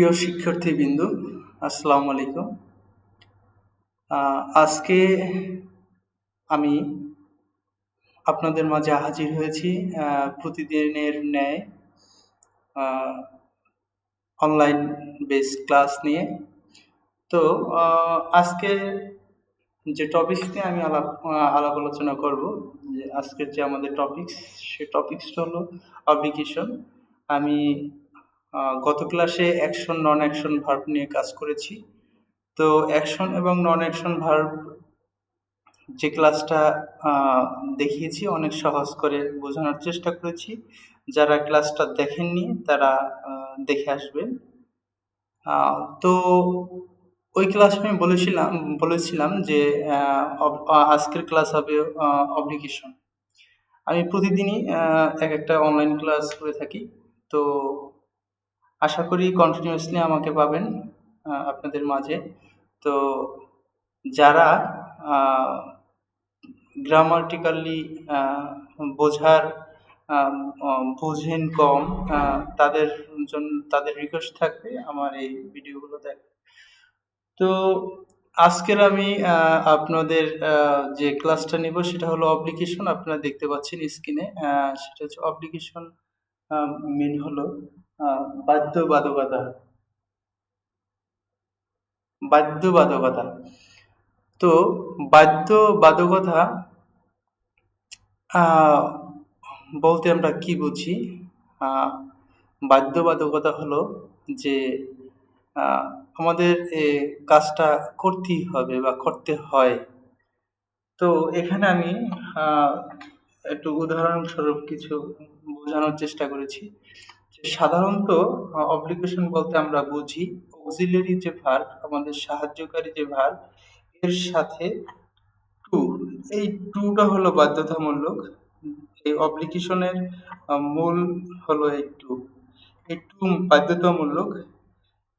প্রিয় শিক্ষার্থীবৃন্দ, আসসালামু আলাইকুম। আজকে আমি আপনাদের মাঝে হাজির হয়েছি প্রতিদিনের ন্যায় অনলাইন বেস ক্লাস নিয়ে। তো আজকে যে টপিক নিয়ে আমি আলাপ আলাপ আলোচনা করব, যে আজকের যে আমাদের টপিকস সে টপিকসটা হলো অবলিগেশন আমি গত ক্লাসে অ্যাকশন নন অ্যাকশন ভার্ব নিয়ে কাজ করেছি। তো অ্যাকশন এবং নন অ্যাকশন ভার্ব যে ক্লাসটা দেখিয়েছি, অনেক সহজ করে বোঝানোর চেষ্টা করেছি। যারা ক্লাসটা দেখেননি, তারা দেখে আসবেন। তো ওই ক্লাসে আমি বলেছিলাম বলেছিলাম যে আজকের ক্লাস হবে অবলিগেশন আমি প্রতিদিনই এক একটা অনলাইন ক্লাস করে থাকি। তো আশা করি কন্টিনিউয়াসলি আমাকে পাবেন আপনাদের মাঝে। তো যারা গ্রামাটিক্যালি বোঝার বোঝেন কম তাদের জন্য, তাদের রিকোয়েস্ট থাকবে আমার এই ভিডিওগুলো দেখ তো আজকের আমি আপনাদের যে ক্লাসটা নিব সেটা হলো অবলিগেশন আপনারা দেখতে পাচ্ছেন স্ক্রিনে সেটা হচ্ছে অবলিগেশন মেন হলো। বাধ্যবাধকতা। বাধ্যবাধকতা। তো বাধ্যবাধকতা বলতে আমরা কি বুঝি? বাধ্যবাধকতা হলো যে আমাদের এ কাজটা করতেই হবে বা করতে হয়। তো এখানে আমি একটু উদাহরণস্বরূপ কিছু বোঝানোর চেষ্টা করেছি। সাধারণত অব্লিগেশন বলতে আমরা বুঝি অক্সিলারি যে ভার্ব আমাদের সাহায্যকারী যে ভার্ব এর সাথে টু এই টুটা হলো বাধ্যতামূলক, এই অব্লিগেশনের মূল হলো এই টু এই টু বাধ্যতামূলক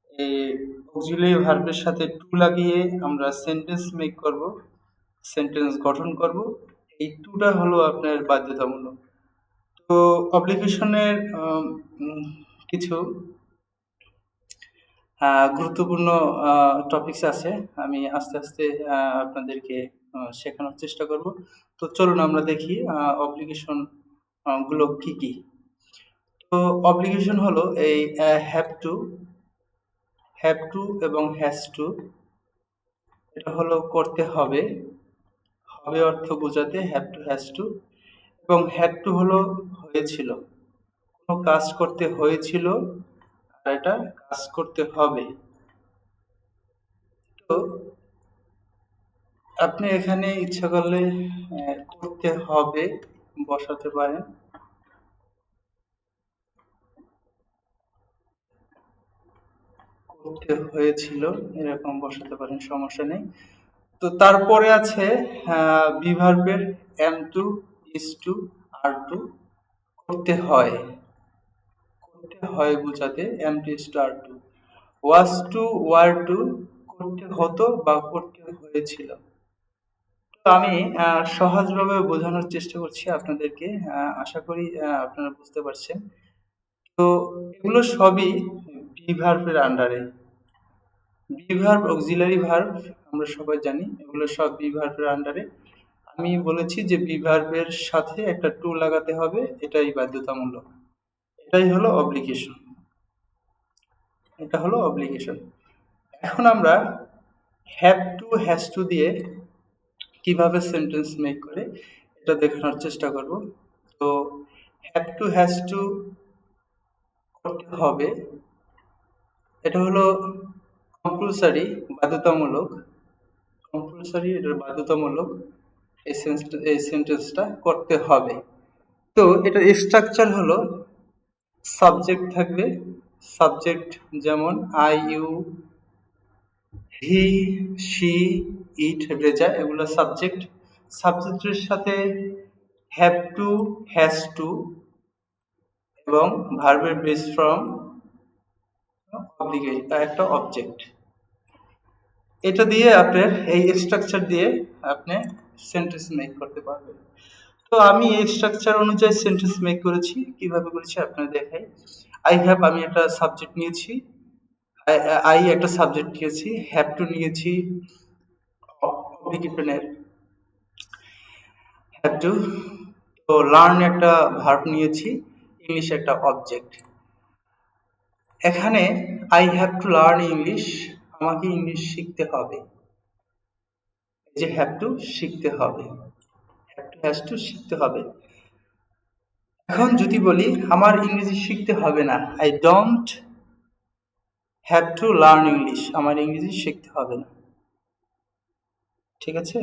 এই অক্সিলারি ভার্বের সাথে টু লাগিয়ে আমরা সেন্টেন্স মেক করব সেন্টেন্স গঠন করব। এই টুটা হলো আপনার বাধ্যতামূলক। তো অব্লিগেশনের কিছু গুরুত্বপূর্ণ টপিকস আছে। আমি আস্তে আস্তে আপনাদেরকে শেখানোর চেষ্টা করব। তো চলুন আমরা দেখি অব্লিগেশনগুলো কি কি। তো অব্লিগেশন হলো এই হ্যাভ টু হ্যাভ টু এবং হ্যাজ টু এটা হলো করতে হবে। হবে অর্থ বোঝাতে হ্যাভ টু হ্যাজ টু এবং হ্যাড টু হলো হয়েছিল। কোনো কাজ করতে হয়েছিল, আর এটা কাজ করতে হবে। তো আপনি এখানে ইচ্ছা করলে করতে হবে, বসাতে পারেন। করতে হয়েছিল, এরকম বসাতে পারেন, সমস্যা নেই। তো তারপরে আছে বিভার্বের am to is to, are to. করতে হয়। করতে হয় বোঝাতে am to is to was to were to করতে হতো বা করতে হয়েছিল। তো আমি সহজভাবে বোঝানোর চেষ্টা করছি আপনাদেরকে। আশা করি আপনারা বুঝতে পারছেন। তো এগুলো সবই বি ভার্বের আন্ডারে বি ভার্ব অক্সিলারি ভার্ব আমরা সবাই জানি, এগুলো সব বি ভার্বের আন্ডারে আমি বলেছি যে বি ভার্বের সাথে একটা টু লাগাতে হবে, এটাই বাধ্যতামূলক। এটাই হলো অব্লিগেশন এটা হলো অব্লিগেশন এখন আমরা হ্যাভ টু হ্যাজ টু দিয়ে কীভাবে সেন্টেন্স মেক করে, এটা দেখানোর চেষ্টা করব। তো হ্যাভ টু হ্যাজ টু করতে হবে। এটা হলো কম্পালসারি বাধ্যতামূলক। কম্পালসারি এটা বাধ্যতামূলক। এই সেন্স- এই সেন্টেন্সটা করতে হবে। তো এটা স্ট্রাকচার হলো সাবজেক্ট থাকবে সাবজেক্ট যেমন I you he she it Reza, এগুলো সাবজেক্ট সাবজেক্টের সাথে হ্যাভ টু হ্যাজ টু এবং ভার্বের বেস ফ্রম একটা অবজেক্ট এটা দিয়ে আপনার, এই স্ট্রাকচার দিয়ে আপনি সেন্টেন্স মেক করতে পারবেন তো আমি এই স্ট্রাকচার অনুযায়ী সেন্টেন্স মেক করেছি, কীভাবে করেছি আপনার দেখাই। আই হ্যাভ আমি একটা সাবজেক্ট নিয়েছি। আই একটা সাবজেক্ট নিয়েছি হ্যাভ টু নিয়েছি অব্লিগেশনের হ্যাভ টু তো লার্ন একটা ভার্ব নিয়েছি ইংলিশ একটা অবজেক্ট এখানে I have to learn English আমাকে ইংলিশ শিখতে হবে। যে হ্যাভ টু শিখতে হবে। হ্যাভ টু হ্যাজ টু শিখতে হবে। এখন যদি বলি, আমার ইংরেজি শিখতে হবে না। I don't have to learn English আমার ইংরেজি শিখতে হবে না। ঠিক আছে?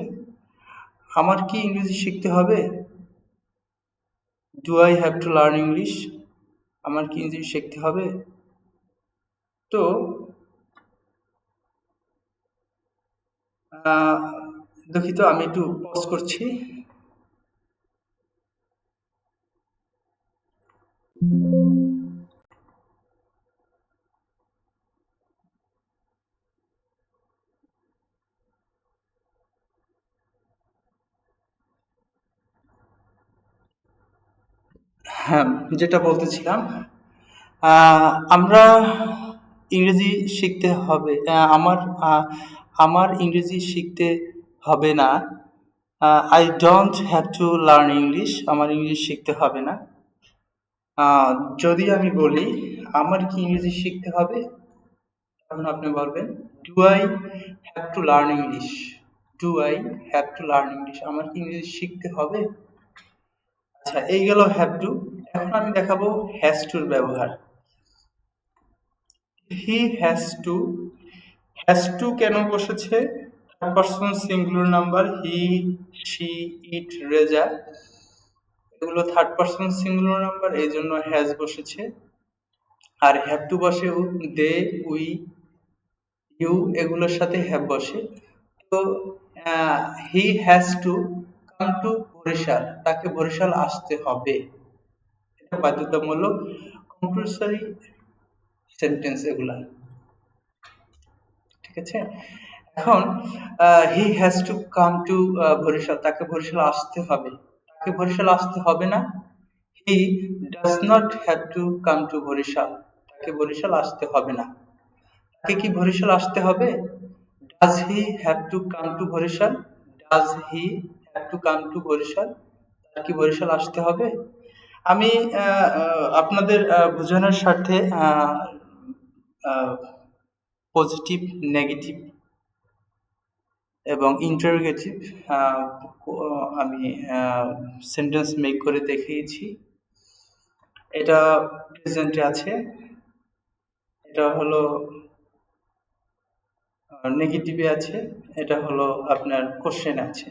আমার কি ইংরেজি শিখতে হবে? Do I have to learn English আমার কি ইংরেজি শিখতে হবে? তো দুঃখিত, আমি একটু পজ করছি। হ্যাঁ যেটা বলতেছিলাম আমরা ইংরেজি শিখতে হবে আমার আমার ইংরেজি শিখতে হবে না। I don't have to learn English আমার ইংলিশ শিখতে হবে না। যদি আমি বলি, আমার কি ইংরেজি শিখতে হবে? তখন আপনি বলবেন do I have to learn English do I have to learn English আমার কি ইংরেজি শিখতে হবে? আচ্ছা এই গেল হ্যাভ টু এখন আমি দেখাবো হ্যাজ টুর ব্যবহার। He has to has to কেন বসেছে? Third person singular number he she it Reza এগুলো থার্ড পার্সন সিঙ্গুলার নাম্বার এই জন্য হ্যাজ বসেছে। আর হ্যাভ টু বসে দে, উই, ইউ, এগুলোর সাথে হ্যাভ বসে। তো he has to come to Barishal, তাকে বরিশাল আসতে হবে। এটা বাধ্যতামূলক কম্পালসারি সেন্টেন্স এগুলা। ঠিক আছে? এখন he has to come to Barishal. তাকে বরিশাল আসতে হবে। তাকে বরিশাল আসতে হবে না। He does not have to come to Barishal. তাকে বরিশাল আসতে হবে না। তাকে কি বরিশাল আসতে হবে? Does he have to come to Barishal? Does he have to come to Barishal? তার কি বরিশাল আসতে হবে? আমি আপনাদের বোঝানোর স্বার্থে পজিটিভ নেগেটিভ এবং ইন্টারোগেটিভ আমি সেন্টেন্স মেক করে দেখিয়েছি। এটা প্রেজেন্টে আছে। এটা হলো নেগেটিভে আছে। এটা হলো আপনার কোশ্চেন আছে।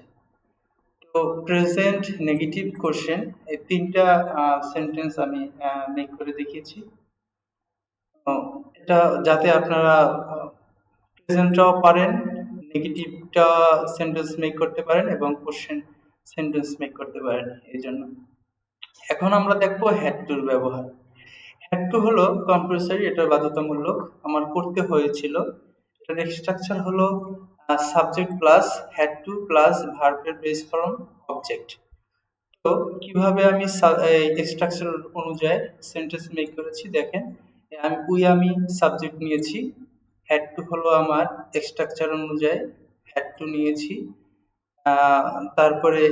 তো প্রেজেন্ট নেগেটিভ কোশ্চেন এই তিনটা সেন্টেন্স আমি মেক করে দেখিয়েছি। এটা যাতে আপনারা প্রেজেন্টটাও পারেন নেগেটিভটা সেন্টেন্স মেক করতে পারেন এবং কোশ্চেন সেন্টেন্স মেক করতে পারেন, এই জন্য। এখন আমরা দেখব হ্যাড টুর ব্যবহার। হ্যাড টু হলো কম্পালসারি এটা বাধ্যতামূলক। আমার করতে হয়েছিল। এটার স্ট্রাকচার হলো subject plus had to plus ভার্বের বেস ফর্ম অবজেক্ট তো কীভাবে আমি স্ট্রাকচার অনুযায়ী সেন্টেন্স মেক করেছি? দেখেন, আমি, উই, আমি সাবজেক্ট নিয়েছি। হ্যাড টু হলো আমার স্ট্রাকচার অনুযায়ী। হ্যাড টু নিয়েছি। তারপরে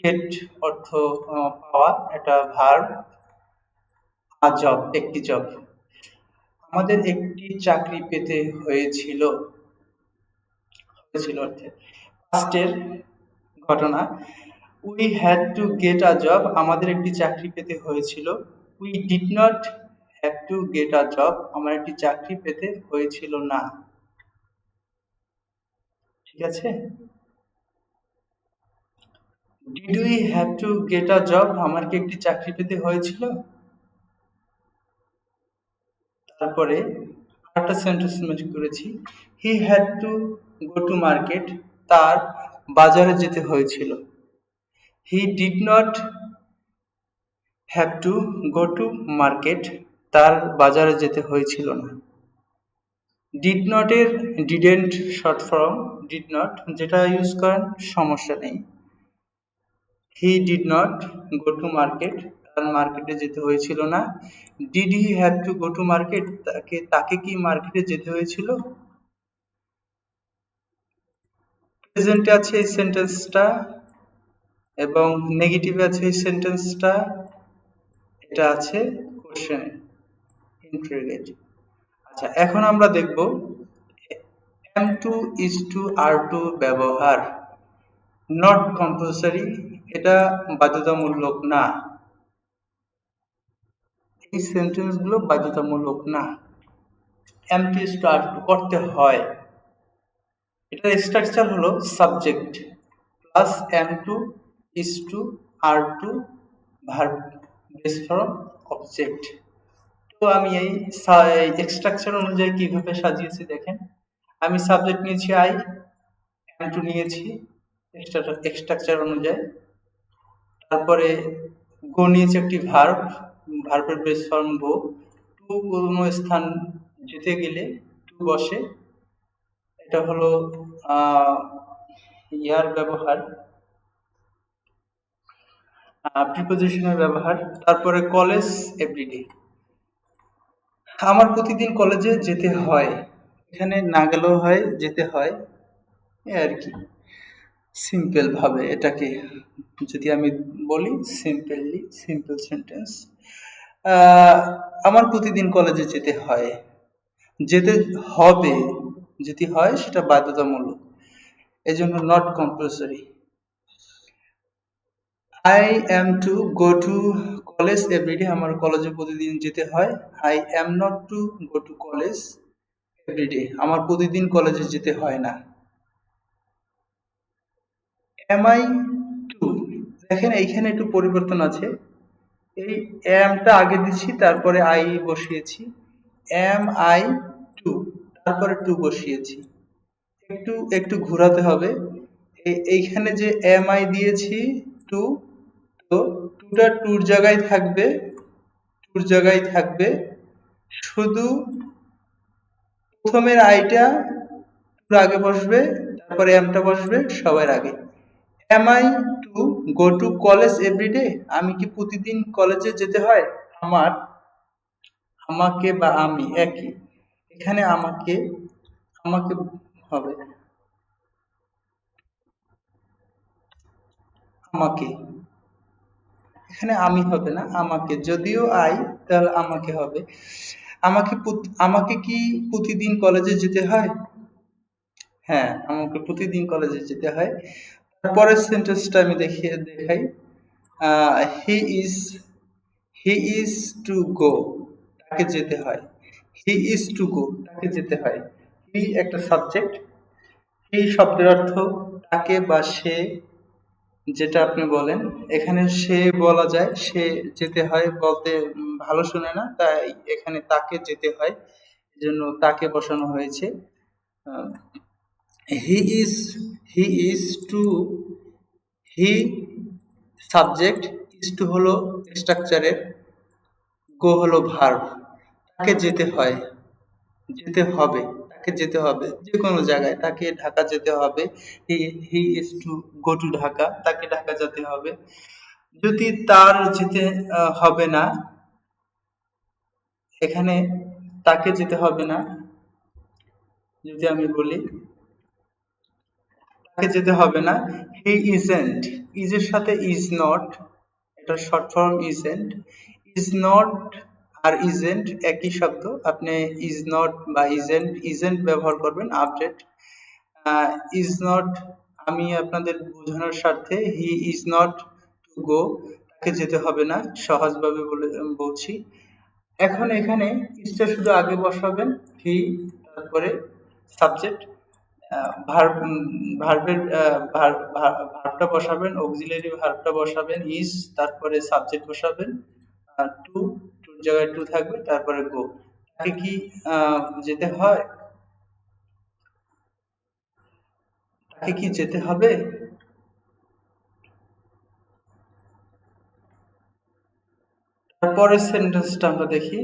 গেট অর্থ পাওয়া, এটা ভার্ব আ জব একটি জব আমাদের একটি চাকরি পেতে হয়েছিল। হয়েছিল অর্থে। ফার্স্টের ঘটনা। We had to get a job আমাদের একটি চাকরি পেতে হয়েছিল। We did not have to get a job আমার একটি চাকরি পেতে হয়েছিল না। ঠিক আছে? Did we have to get a job আমার কি একটি চাকরি পেতে হয়েছিল? তারপরে আরেকটা সেন্টেন্স মেজ করেছি। He had to go to market তার বাজারে যেতে হয়েছিল। He did not have to go to market তার বাজারে যেতে হয়েছিল না। Did নটের didn't short form did not যেটা ইউজ করেন, সমস্যা নেই। He did not go to market তার মার্কেটে যেতে হয়েছিল না। Did he have to go to market তাকে তাকে কি মার্কেটে যেতে হয়েছিল? প্রেজেন্টে আছে এই সেন্টেন্সটা এবং নেগেটিভে আছে এই সেন্টেন্সটা এটা আছে কোশ্চেনে ইন্টারোগেটিভ আচ্ছা এখন আমরা দেখব am to is to are to ব্যবহার। নট কম্পালসারি এটা বাধ্যতামূলক না। এই সেন্টেন্সগুলো বাধ্যতামূলক না। Am to is to are to করতে হয়। এটার স্ট্রাকচার হলো subject plus am to is to are to verb base from object আমি এই স্ট্রাকচার অনুযায়ী কীভাবে সাজিয়েছি দেখেন। আমি সাবজেক্ট নিয়েছি আই টু নিয়েছি স্ট্রাকচার অনুযায়ী। তারপরে গো নিয়েছি একটি ভার্ব ভার্বের বেস ফর্ম গো টু কোনো স্থান যেতে গেলে টু বসে। এটা হলো ইয়ার ব্যবহার। প্রিপোজিশনের ব্যবহার। তারপরে কলেজ এভরিডে আমার প্রতিদিন কলেজে যেতে হয়। এখানে না গেলেও হয়, যেতে হয়। এ আর কি। সিম্পল ভাবে এটাকে যদি আমি বলি সিম্পলি সিম্পল সেন্টেন্স আমার প্রতিদিন কলেজে যেতে হয়। যেতে হবে যদি হয় সেটা বাধ্যতামূলক। এজন্য not compulsory I am to go to college everyday আমার কলেজে প্রতিদিন যেতে হয়। I am not to go to college everyday আমার প্রতিদিন কলেজে যেতে হয় না। এম আই টু দেখেন, এইখানে একটু পরিবর্তন আছে। এই এমটা আগে দিচ্ছি, তারপরে আই বসিয়েছি। এম আই টু তারপরে টু বসিয়েছি। একটু একটু ঘোরাতে হবে। এইখানে যে এম আই দিয়েছি টু তো টুটা টুর জায়গায় থাকবে টুর জায়গায় থাকবে। শুধু প্রথমের আইটা টুর আগে বসবে, তারপরে এমটা বসবে, সবার আগে। Am I to go to college everyday আমি কি প্রতিদিন কলেজে যেতে হয়? আমার, আমাকে বা আমি, একই। এখানে আমাকে আমাকে হবে। আমাকে। এখানে আমি হবে না, আমাকে। যদিও আই, তাহলে আমাকে হবে। আমাকে আমাকে কি প্রতিদিন কলেজে যেতে হয়? হ্যাঁ আমাকে প্রতিদিন কলেজে যেতে হয়। পরের সেন্টেন্সটা আমি দেখিয়ে দেখাই। He is he is to go তাকে যেতে হয়। হি ইজ টু গো তাকে যেতে হয়। হি একটা সাবজেক্ট হি শব্দের অর্থ তাকে বা সে যেটা আপনি বলেন, এখানে সে বলা যায়, সে যেতে হয় বলতে ভালো শুনে না, তাই এখানে তাকে যেতে হয় জন্য তাকে বসানো হয়েছে। He is he is to he subject is to হলো স্ট্রাকচারের গো হলো ভার্ব তাকে যেতে হয়, যেতে হবে। তাকে যেতে হবে যে কোনো জায়গায় তাকে ঢাকা যেতে হবে। He he is to go to Dhaka, তাকে ঢাকা যেতে হবে। যদি তার যেতে হবে না, এখানে তাকে যেতে হবে না, যদি আমি বলি, তাকে যেতে হবে না, হি ইজেন্ট, ইজের সাথে ইজ নট, এটা short form isn't, is not R isn't একই শব্দ। আপনি ইজ নট বা ইজেন্ট ইজেন্ট ব্যবহার করবেন আপডেট ইজ নট আমি আপনাদের বোঝানোর স্বার্থে he is not to go তাকে যেতে হবে না, সহজভাবে বলে, বলছি। এখন এখানে ইজটা শুধু আগে বসাবেন হি তারপরে সাবজেক্ট ভার্ব ভার্বের ভার্বটা বসাবেন অক্সিলারি ভার্বটা বসাবেন ইজ তারপরে সাবজেক্ট বসাবেন। টু জায়গায় টু থাকবে, তারপরে গো তাকে কি যেতে হয়? তাকে কি যেতে হবে? তারপরের সেন্টেন্সটা আমরা দেখি।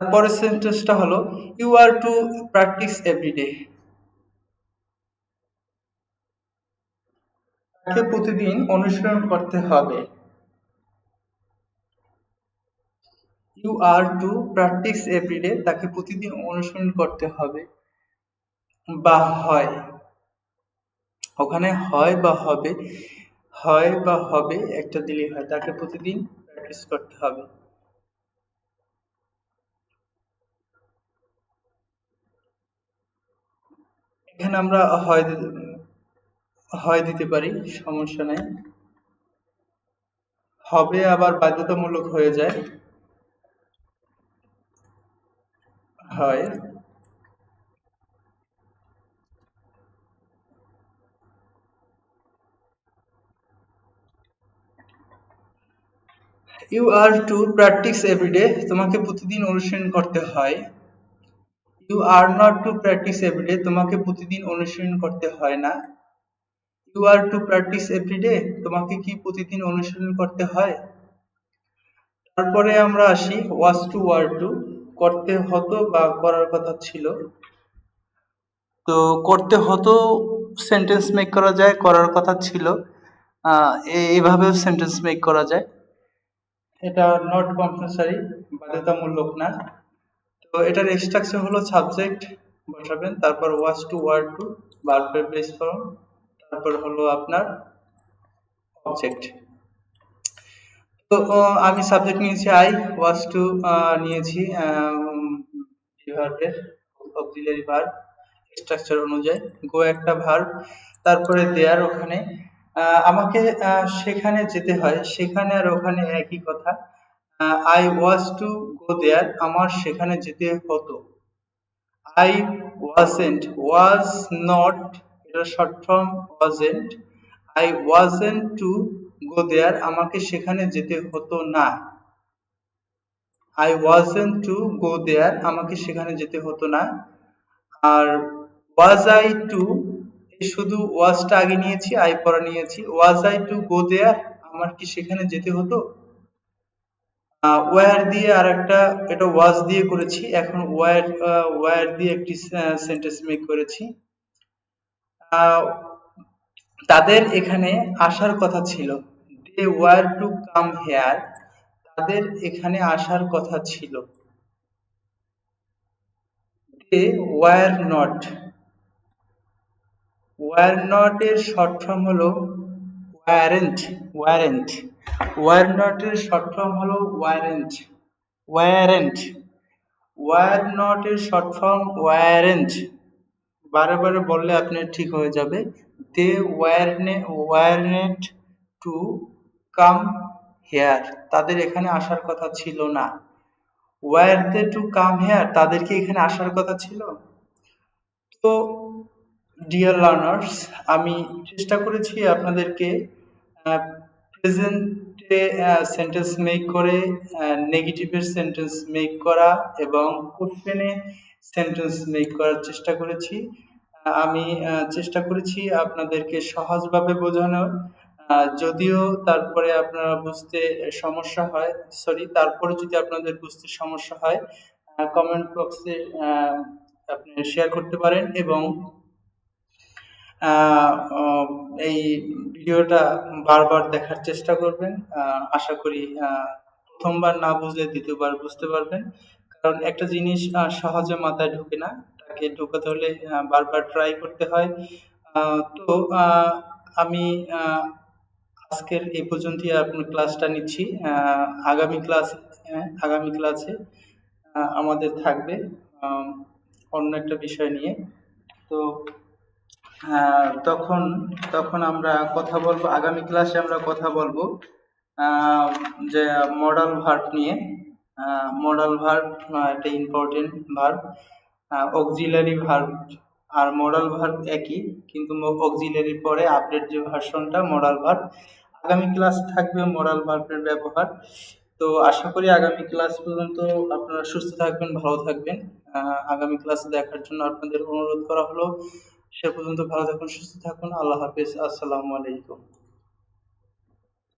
তারপরের সেন্টেন্সটা হলো you are to practise everyday তাকে প্রতিদিন অনুসরণ করতে হবে? You are to practise everyday তাকে প্রতিদিন অনুসরণ করতে হবে। বা হয়। ওখানে হয় বা হবে, হয় বা হবে একটা দিলেই হয়। তাকে প্রতিদিন প্র্যাকটিস করতে হবে। এখানে আমরা হয় হয় দিতে পারি, সমস্যা নাই। হবে আবার বাধ্যতামূলক হয়ে যায়। হয়। You are to practise everyday তোমাকে প্রতিদিন অনুশীলন করতে হয়। You are not to practise everyday তোমাকে প্রতিদিন অনুশীলন করতে হয় না। You are to practise everyday তোমাকে কি প্রতিদিন অনুশীলন করতে হয়? তারপরে আমরা আসি ওয়াজ টু ওয়ার টু করতে হতো বা করার কথা ছিল। তো করতে হতো সেন্টেন্স মেক করা যায়, করার কথা ছিল। এইভাবেও সেন্টেন্স মেক করা যায়। এটা নট কম্পালসারি বাধ্যতামূলক না। তো এটার স্ট্রাকচার হলো সাবজেক্ট বসাবেন, তারপর ওয়াজ টু ওয়ার্ড টু ভার্বের বেস ফর্ম তারপর হলো আপনার অবজেক্ট তো আমি সাবজেক্ট নিয়েছি আই ওয়াজ টু নিয়েছি ভার্বের অক্সিলারি ভার্ব স্ট্রাকচার অনুযায়ী গো একটা ভার্ব তারপরে দেয়ার ওখানে আমাকে সেখানে যেতে হয়, সেখানে আর ওখানে একই কথা আই ওয়াজ টু গো দেয়ার আমার সেখানে যেতে হতো। আই ওয়াজেন্ট ওয়াজ নট এটা short form wasn't I wasn't to go there আমাকে সেখানে যেতে হতো না। I wasn't to go there আমাকে সেখানে যেতে হতো না। আর ওয়াজ আই টু শুধু ওয়াজটা আগে নিয়েছি আই পরে নিয়েছি। ওয়াজ আই টু গো দেয়ার আমার কি সেখানে যেতে হতো? ওয়ার দিয়ে আর একটা এটা ওয়াজ দিয়ে করেছি। এখন ওয়ার ওয়ার দিয়ে একটি সেন্টেন্স মেক করেছি। তাদের এখানে আসার কথা ছিল। They were to come here তাদের এখানে আসার কথা ছিল। They were not were not এর শর্ট ফর্ম হলো ওয়ারেন্ট ওয়ারেন্ট ওয়ার নট এর শর্ট ফর্ম হলো ওয়ারেন্ট ওয়ারেন্ট ওয়ার নট এর শর্ট ফর্ম ওয়ারেন্ট বারে বারে বললে আপনার ঠিক হয়ে যাবে। দে ওয়ারনে ওয়ারনেট টু কাম হেয়ার তাদের এখানে আসার কথা ছিল না। Were they to come here তাদেরকে এখানে আসার কথা ছিল? তো ডিয়ার লার্নার্স আমি চেষ্টা করেছি আপনাদেরকে প্রেজেন্টে সেন্টেন্স মেক করে নেগেটিভের সেন্টেন্স মেক করা এবং কোশ্চেনে সেন্টেন্স মেক করার চেষ্টা করেছি। আমি চেষ্টা করেছি আপনাদেরকে সহজভাবে বোঝানোর। যদিও তারপরে আপনারা বুঝতে সমস্যা হয় সরি তারপরে যদি আপনাদের বুঝতে সমস্যা হয় কমেন্ট বক্সে আপনি শেয়ার করতে পারেন এবং এই ভিডিওটা বারবার দেখার চেষ্টা করবেন। আশা করি প্রথমবার না বুঝলে দ্বিতীয়বার বুঝতে পারবেন। কারণ একটা জিনিস সহজে মাথায় ঢুকে না। তাকে ঢুকাতে হলে বারবার ট্রাই করতে হয়। তো আমি আজকের এই পর্যন্তই আপনার ক্লাসটা নিচ্ছি। আগামী ক্লাস আগামী ক্লাসে আমাদের থাকবে অন্য একটা বিষয় নিয়ে। তো তখন তখন আমরা কথা বলব, আগামী ক্লাসে আমরা কথা বলব যে মডাল ভার্ব নিয়ে। মডাল ভার্ব একটা ইম্পর্টেন্ট ভার্ব অক্সিলারি ভার্ব আর মডাল ভার্ব একই, কিন্তু অক্সিলারির পরে আপডেট যে ভার্সনটা মডাল ভার্ব আগামী ক্লাস থাকবে মডাল ভার্বের ব্যবহার। তো আশা করি আগামী ক্লাস পর্যন্ত আপনারা সুস্থ থাকবেন, ভালো থাকবেন। আগামী ক্লাস দেখার জন্য আপনাদের অনুরোধ করা হলো। সে পর্যন্ত ভালো থাকুন, সুস্থ থাকুন। আল্লাহ হাফিজ। আসসালামু আলাইকুম।